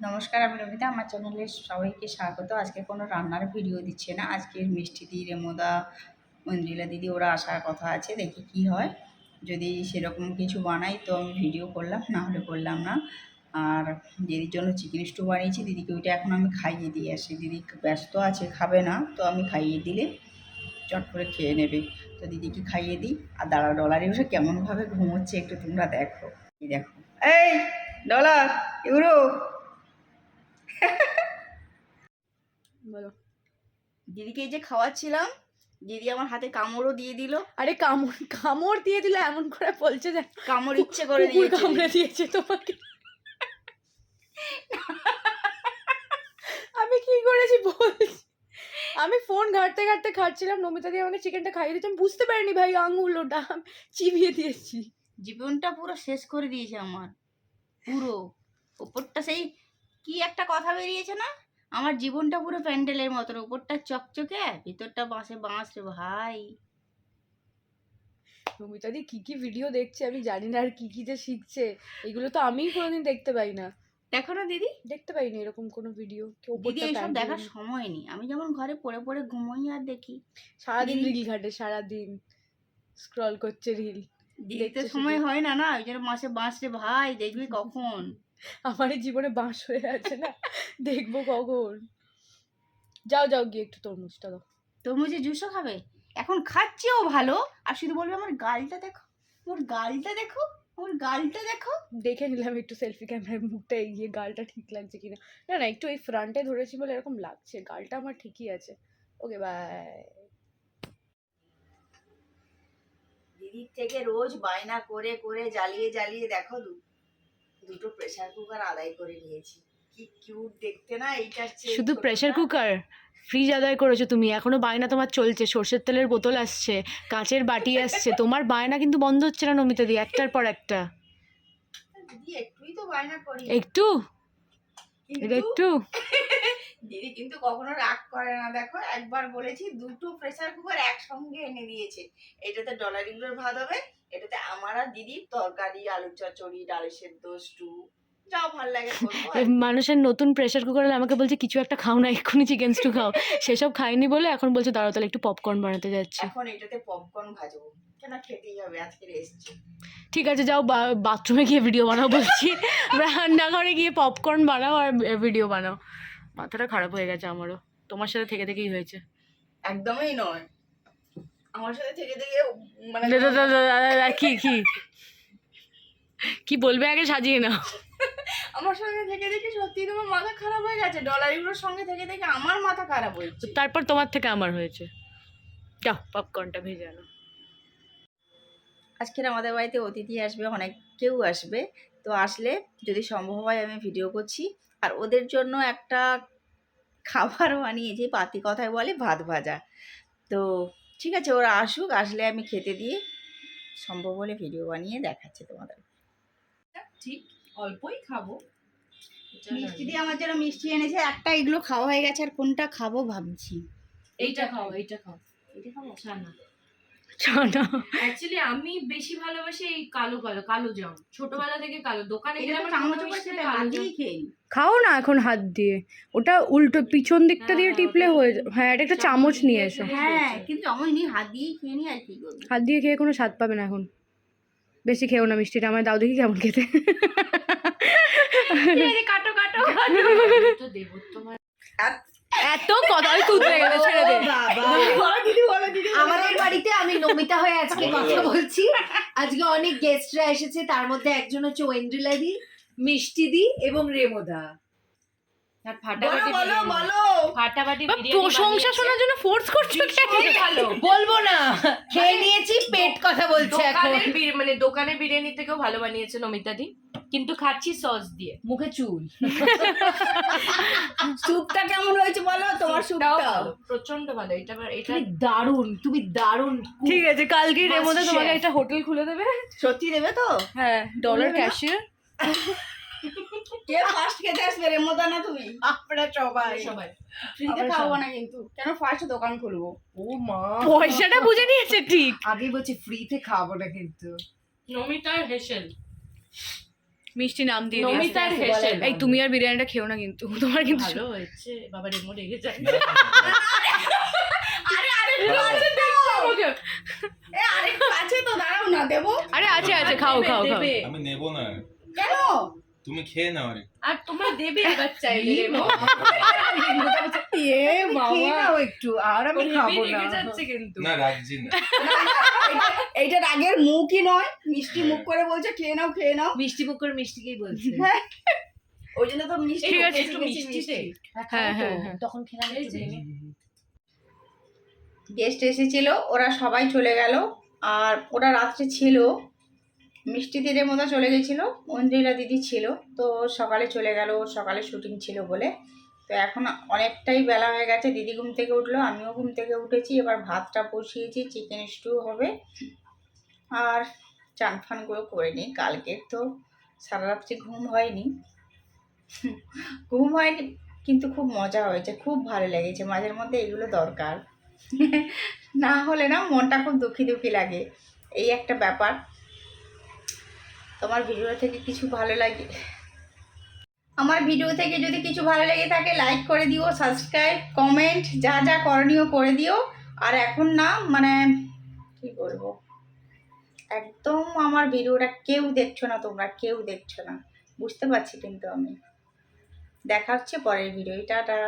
নমস্কার, আমি রবিতা। আমার চ্যানেলে সবাইকে স্বাগত। আজকে কোনো রান্নার ভিডিও দিচ্ছে না। আজকের মিষ্টি দি রেমোদা, মন্দিরা দিদি, ওরা আসার কথা আছে। দেখি কি হয়। যদি সেরকম কিছু বানাই তো আমি ভিডিও করলাম, না হলে করলাম না। আর দিদির জন্য চিকেন স্টু বানিয়েছি। দিদিকে ওইটা এখন আমি খাইয়ে দিয়ে আসি। দিদি ব্যস্ত আছে, খাবে না। তো আমি খাইয়ে দিলে চট করে খেয়ে নেবে। তো দিদিকে খাইয়ে দিই। আর দাঁড়া ডলারে বসে কেমনভাবে ঘুমোচ্ছে একটু তোমরা দেখো। দেখো। এই, ডলার, ইউরো। বলো। দিদিকে এই যে খাওয়াচ্ছিলাম দিদি আমার হাতে কামড়ও দিয়ে দিল। আরে কামড় কামড় দিয়ে দিলে এমন করে বলছে যে কামড় ইচ্ছে করে দিয়েছে। কামড়ে দিয়েছে তোমাকে। আমি কি করেছি বলছি? আমি ফোন ঘাটতে ঘাটতে খাচ্ছিলাম নমিতা দিয়ে আমাকে চিকেনটা খাইয়ে দিয়েছে। আমি বুঝতে পারিনি ভাই আঙুল ওটা আমি চিবিয়ে দিয়েছি। জীবনটা পুরো শেষ করে দিয়েছে আমার। পুরো। ওপরটা সেই কি একটা কথা বেরিয়েছে না? আমার জীবনটা পুরো প্যান্ডেলের মতন ওপরটা চকচকে ভিতরটা বাঁশে বাঁশ রে ভাই। নমিতা দি কি কি ভিডিও দেখছে আমি জানি না আর কি কি যে শিখছে। এগুলো তো আমিই কোনোদিন দেখতে পাই না। দেখো না দিদি। দেখতে পাইনি এরকম কোনো ভিডিও দিদি এইসব দেখার সময় নেই। আমি যেমন ঘরে পড়ে পড়ে ঘুমোই আর দেখি। সারাদিন রিল ঘাটে সারাদিন স্ক্রল করছে রিল দেখছে সময় হয় না না? ওই জন্য মাসে বাঁশ রে ভাই দেখবি কখন? আমার জীবনে বাঁশ হয়ে আছে না। দেখব কখন। যাও যাও গিয়ে একটু তরমুজটা দাও। তরমুজে জুসও খাবে? এখন খাচ্ছেও ভালো। আর শুধু বলবে আমার গালটা দেখো ওর গালটা দেখো ওর গালটা দেখো। দেখে নিলাম একটু সেলফি ক্যামেরায় মুখটা এগিয়ে গালটা ঠিক লাগছে কিনা। না না একটু এই ফ্রন্টে ধরেছি বলে এরকম লাগছে। গালটা আমার ঠিকই আছে। ওকে বাই দিদির থেকে রোজ বায়না করে করে জ্বালিয়ে জ্বালিয়ে দেখো দু- দুটো প্রেসার কুকার আদায় করে নিয়েছি। কি কিউট দেখতে না এইটার চেয়ে শুধু। প্রেসার কুকার ফ্রিজ আদায় করেছ তুমি এখনও বায়না তোমার চলছে সর্ষের তেলের বোতল আসছে কাঁচের বাটি আসছে তোমার বায়না কিন্তু বন্ধ হচ্ছে না নমিতা দি একটার পর একটা। দিদি একটুই তো বায়না করি। একটু? এটা একটু? দিদি কিন্তু কখনো রাগ করে না দেখো একবার বলেছি দুটো প্রেসার কুকার একসঙ্গে এনে দিয়েছে। এটাতে ডলারিগুলোর ভাত হবে এটাতে আমার আর দিদির তরকারি আলু চচ্চড়ি ডাল সেদ্ধ স্টু যাও ভালো লাগে মানুষের নতুন প্রেসার কুকার আমাকে বলছে কিছু একটা খাও না এক্ষুনি চিকেন স্টু খাও। সেসব খাইনি বলে এখন বলছে দাঁড়াও তাহলে একটু পপকর্ন বানাতে যাচ্ছে। এখন এটাতে পপকর্ন ভাজবো। কেন খেতেই হবে আজকে এসছি। ঠিক আছে যাও বাথরুমে গিয়ে ভিডিও বানাও বলছি। রান্নাঘরে গিয়ে পপকর্ন বানাও আর ভিডিও বানাও। মাথাটা খারাপ হয়ে গেছে আমারও। তোমার সাথে থেকে থেকেই হয়েছে। একদমই নয়। আমার সাথে থেকে থেকে মানে কি কি? কি বলবে আগে সাজিয়ে নাও। আমার সঙ্গে থেকে থেকে সত্যি তোমার মাথা খারাপ হয়ে গেছে। ডলারিগুলোর সঙ্গে থেকে থেকে আমার মাথা খারাপ হয়েছে। তারপর তোমার থেকে আমার হয়েছে। যাও পপকর্নটা ভেজে আনো। আজকের আমাদের বাড়িতে অতিথি আসবে অনেক কেউ আসবে। তো আসলে যদি সম্ভব হয় আমি ভিডিও করছি। আর ওদের জন্য একটা খাবার বানিয়েছি পাতি কথায় বলে ভাত ভাজা। তো ঠিক আছে ওরা আসুক আসলে আমি খেতে দিয়ে সম্ভব হলে ভিডিও বানিয়ে দেখাচ্ছি তোমাদের। ঠিক অল্পই খাব। মিষ্টি দিয়ে আমার জন্য মিষ্টি এনেছে একটা এগুলো খাওয়া হয়ে গেছে আর কোনটা খাব ভাবছি। এইটা খাও এইটা খাও। এইটা খাব? ছানা অ্যাকচুয়ালি আমি বেশি ভালোবাসি এই কালো কালো কালো জাম। ছোটবেলা থেকে কালো। দোকানে গেলে আমার চামচ কালো। খাও না এখন হাত দিয়ে। ওটা উল্টো পিছন দিকটা দিয়ে হ্যাঁ, টিপলে হয়ে যায়। হ্যাঁ এটা একটা চামচ নিয়ে দিয়ে এসো। হ্যাঁ কিন্তু চামচ নিয়ে হাত দিয়েই খেয়ে নিই আর কি হাত দিয়ে খেয়ে কোনো স্বাদ পাবে না এখন। বেশি খেও না মিষ্টিটা। আমায় দাও দেখি কেমন খেতে। কাটো কাটো তো দেব তোমার। এত কথা ওই কুদরে গেছে ছেড়ে দে। বলো দিদি বলো দিদি বলো। আমাদের বাড়িতে আমি নমিতা হয়ে আজকে কথা বলছি। আজকে অনেক গেস্টরা এসেছে তার মধ্যে একজন হচ্ছে ঐন্দ্রিলা দি মিষ্টি দি এবং রেমোদা। প্রশংসা শোনার জন্য ফোর্স করছ ভালো। বলব না। খেয়ে নিয়েছি পেট কথা বলছে এখন। মানে দোকানের বিরিয়ানি থেকেও ভালো বানিয়েছে নমিতাদি কিন্তু খাচ্ছি সস দিয়ে মুখে চুল। স্যুপটা কেমন হয়েছে বলো? তোমার স্যুপটা প্রচণ্ড ভালো এটা এটা তুমি দারুণ তুমি দারুণ ঠিক আছে কালকে Master রেমোদা তোমাকে একটা হোটেল খুলে দেবে। সত্যি দেবে তো? হ্যাঁ ডলার ক্যাশিয়ার কে ফার্স্ট খেতে আসবে রেমোদা না তুমি? আপনারা সবাই। সবাই। ফ্রিতে খাব না কিন্তু। কেন ফার্স্ট দোকান খুলবো? ও মা। পয়সাটা বুঝে নিয়েছে ঠিক। আগে বলছি ফ্রিতে খাব না কিন্তু। নমিতা হেসেল। মিষ্টি নাম দিয়ে দিয়েছে। নমিতার হেসেল এই তুমি আর বিরিয়ানিটা খেও না কিন্তু তোমার কিন্তু ভালো হয়েছে বাবা রেমো রেগে যায় এ আরেকটু আছে তো দাঁড়াও না দেবো আরে আছে আছে খাও খাও খাও আমি নেব না কেন তুমি খেয়ে নাও আরে আর তোমরা দেবে এবার চাইলে এ খেয়ে একটু আর আমি খাব না না রাখছি না এইটা রাগের মুখই নয়। মিষ্টি মুখ করে বলছে খেয়ে নাও খেয়ে নাও। মিষ্টি মুখ করে মিষ্টিকেই বলছে। ওই জন্য তো মিষ্টি একটু বেশি মিষ্টিতে হ্যাঁ, হ্যাঁ, হ্যাঁ। তখন খেলাম গেস্ট এসেছিল ওরা সবাই চলে গেল। আর ওরা রাত্রে ছিল। মিষ্টি তীরের মতো চলে গেছিল মন্দিরা দিদি ছিল। তো সকালে চলে গেল ওর সকালে শুটিং ছিল বলে। তো এখন অনেকটাই বেলা হয়ে গেছে। দিদি ঘুম থেকে উঠল, আমিও ঘুম থেকে উঠেছি। এবার ভাতটা বসিয়েছি চিকেন স্টু হবে। আর চান ফানগুলো করে নিই। কালকে তো সারা রাত্রি ঘুম হয়নি। ঘুম হয়নি, কিন্তু খুব মজা হয়েছে। খুব ভালো লেগেছে। মাঝের মধ্যে এগুলো দরকার। না হলে না মনটা খুব দুঃখী দুঃখী লাগে। এই একটা ব্যাপার। তোমার ভিডিও থেকে কিছু ভালো লাগে। আমার ভিডিও থেকে যদি কিছু ভালো লেগে থাকে লাইক করে দিও সাবস্ক্রাইব কমেন্ট যা যা করণীয় করে দিও। আর এখন না মানে কি বলব? একদম আমার ভিডিওটা কেউ দেখছ না তোমরা, কেউ দেখছ না। বুঝতে পারছি কিন্তু আমি। দেখা হচ্ছে পরের ভিডিও টাটা।